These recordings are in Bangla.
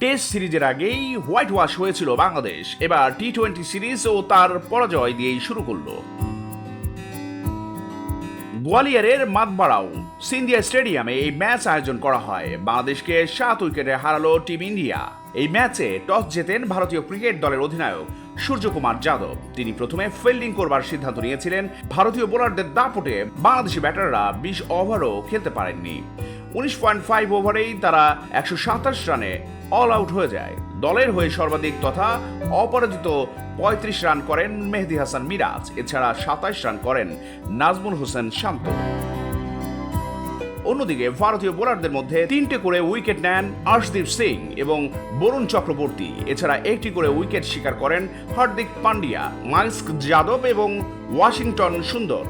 টেস্ট সিরিজের আগেই হোয়াইট ওয়াশ হয়েছিল বাংলাদেশ। এবার টি টোয়েন্টি সিরিজ ও তার পরাজয় দিয়েই শুরু করল। গোয়ালিয়রের মাতবাড়াও, সিন্ধিয়া স্টেডিয়ামে এই ম্যাচ আয়োজন করা হয়। বাংলাদেশকে সাত উইকেটে হারালো টিম ইন্ডিয়া। এই ম্যাচে টস জেতেন ভারতীয় ক্রিকেট দলের অধিনায়ক সূর্যকুমার যাদব। তিনি প্রথমে ফিল্ডিং করবার সিদ্ধান্ত নিয়েছিলেন। ভারতীয় বোলারদের দাপটে বাংলাদেশি ব্যাটাররা বিশ ওভারও খেলতে পারেননি। উনিশ পয়েন্ট ফাইভ ওভারেই তারা একশো সাতাশ রানে অল আউট হয়ে যায়। দলের হয়ে সর্বাধিক তথা অপরাজিত পঁয়ত্রিশ রান করেন মেহেদি হাসান মিরাজ। এছাড়া সাতাশ রান করেন নাজমুল হোসেন শান্ত। অন্যদিকে ভারতীয় বোলারদের মধ্যে তিনটে করে উইকেট নেন আর্শদীপ সিং এবং বরুণ চক্রবর্তী। এছাড়া একটি করে উইকেট শিকার করেন হার্দিক পান্ডিয়া মাইস্ক যাদব এবং ওয়াশিংটন সুন্দর।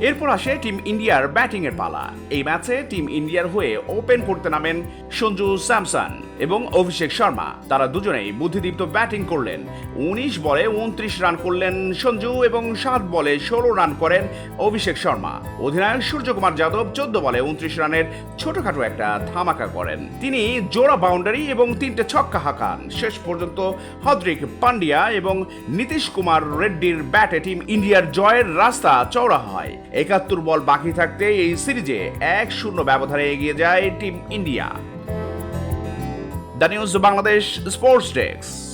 এরপর আসে টিম ইন্ডিয়ার ব্যাটিং এর পালা। এই ম্যাচে টিম ইন্ডিয়ার হয়ে ওপেন করতে নামেন সঞ্জু স্যামসন এবং অভিষেক শর্মা। তারা দুজনেই বুদ্ধিদীপ্ত ব্যাটিং করলেন। উনিশ বলে উনত্রিশ রান করলেন সঞ্জু এবং সাত বলে ষোলো রান করেন অভিষেক শর্মা। অধিনায়ক সূর্যকুমার যাদব চোদ্দ বলে উনত্রিশ রানের ছোটখাটো একটা ধামাকা করেন। তিনি জোড়া বাউন্ডারি এবং তিনটে ছক্কা হাঁকান। শেষ পর্যন্ত হদ্রিক পান্ডিয়া এবং নীতিশ কুমার রেড্ডির ব্যাটে টিম ইন্ডিয়ার জয়ের রাস্তা চওড়া হয়। একাত্তর বল বাকি থাকতে এই সিরিজে এক শূন্য ব্যবধানে এগিয়ে যায় team India. The news Bangladesh sports desk.